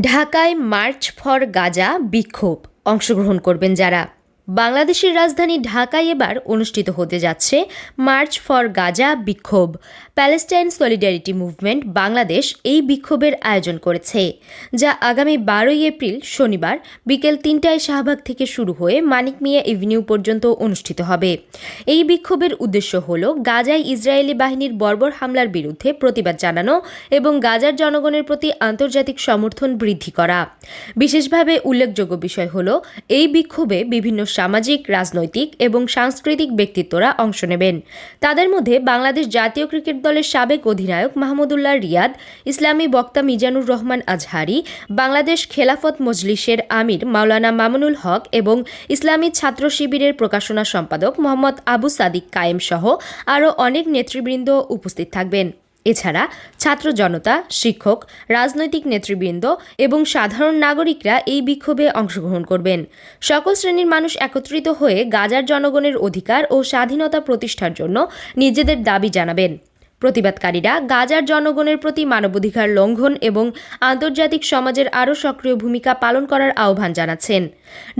ঢাকায় March for Gaza বিক্ষোভ। অংশগ্রহণ করবেন যারা। বাংলাদেশের রাজধানী ঢাকায় এবার অনুষ্ঠিত হতে যাচ্ছে মার্চ ফর গাজা বিক্ষোভ। প্যালেস্টাইন সলিডারিটি মুভমেন্ট বাংলাদেশ এই বিক্ষোভের আয়োজন করেছে, যা আগামী বারোই এপ্রিল শনিবার বিকেল তিনটায় শাহবাগ থেকে শুরু হয়ে মানিক মিয়া এভিনিউ পর্যন্ত অনুষ্ঠিত হবে। এই বিক্ষোভের উদ্দেশ্য হল গাজায় ইসরায়েলি বাহিনীর বর্বর হামলার বিরুদ্ধে প্রতিবাদ জানানো এবং গাজার জনগণের প্রতি আন্তর্জাতিক সমর্থন বৃদ্ধি করা। বিশেষভাবে উল্লেখযোগ্য বিষয় হল, এই বিক্ষোভে বিভিন্ন সামাজিক, রাজনৈতিক এবং সাংস্কৃতিক ব্যক্তিত্বরা অংশ নেবেন। তাদের মধ্যে বাংলাদেশ জাতীয় ক্রিকেট দলের সাবেক অধিনায়ক মাহমুদুল্লাহ রিয়াদ, ইসলামী বক্তা মিজানুর রহমান আজহারি, বাংলাদেশ খেলাফত মজলিসের আমির মাওলানা মামুনুল হক এবং ইসলামী ছাত্র শিবিরের প্রকাশনা সম্পাদক মোহাম্মদ আবু সাদিক কায়েম সহ আরও অনেক নেতৃবৃন্দ উপস্থিত থাকবেন। এছাড়া ছাত্র জনতা, শিক্ষক, রাজনৈতিক নেতৃবৃন্দ এবং সাধারণ নাগরিকরা এই বিক্ষোভে অংশগ্রহণ করবেন। সকল শ্রেণির মানুষ একত্রিত হয়ে গাজার জনগণের অধিকার ও স্বাধীনতা প্রতিষ্ঠার জন্য নিজেদের দাবি জানাবেন। প্রতিবাদকারীরা গাজার জনগণের প্রতি মানবাধিকার লঙ্ঘন এবং আন্তর্জাতিক সমাজের আরও সক্রিয় ভূমিকা পালন করার আহ্বান জানাচ্ছেন।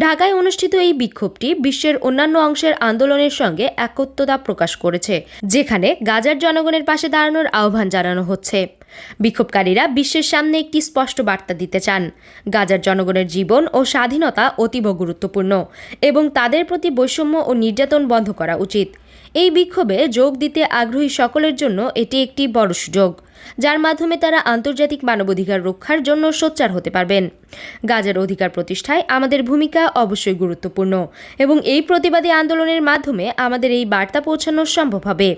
ঢাকায় অনুষ্ঠিত এই বিক্ষোভটি বিশ্বের অন্যান্য অংশের আন্দোলনের সঙ্গে একত্রতা প্রকাশ করেছে, যেখানে গাজার জনগণের পাশে দাঁড়ানোর আহ্বান জানানো হচ্ছে। বিক্ষোভকারীরা বিশ্বের সামনে একটি স্পষ্ট বার্তা দিতে চান। গাজার জনগণের জীবন ও স্বাধীনতা অতীব গুরুত্বপূর্ণ এবং তাদের প্রতি বৈষম্য ও নির্যাতন বন্ধ করা উচিত। এই বিক্ষোভে যোগ দিতে আগ্রহী সকলের জন্য এটি একটি বড় সুযোগ, যার মাধ্যমে তারা আন্তর্জাতিক মানবাধিকার রক্ষার জন্য সোচ্চার হতে পারবেন। গাজার অধিকার প্রতিষ্ঠায় আমাদের ভূমিকা অবশ্যই গুরুত্বপূর্ণ এবং এই প্রতিবাদী আন্দোলনের মাধ্যমে আমাদের এই বার্তা পৌঁছানো সম্ভব হবে।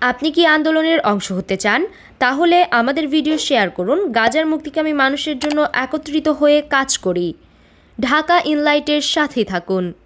আপনি কি আন্দোলনের অংশ হতে চান? তাহলে আমাদের ভিডিও শেয়ার করুন গাজার মুক্তিকামী মানুষের জন্য একত্রিত হয়ে কাজ করি। ঢাকা ইনলাইটের সাথে থাকুন।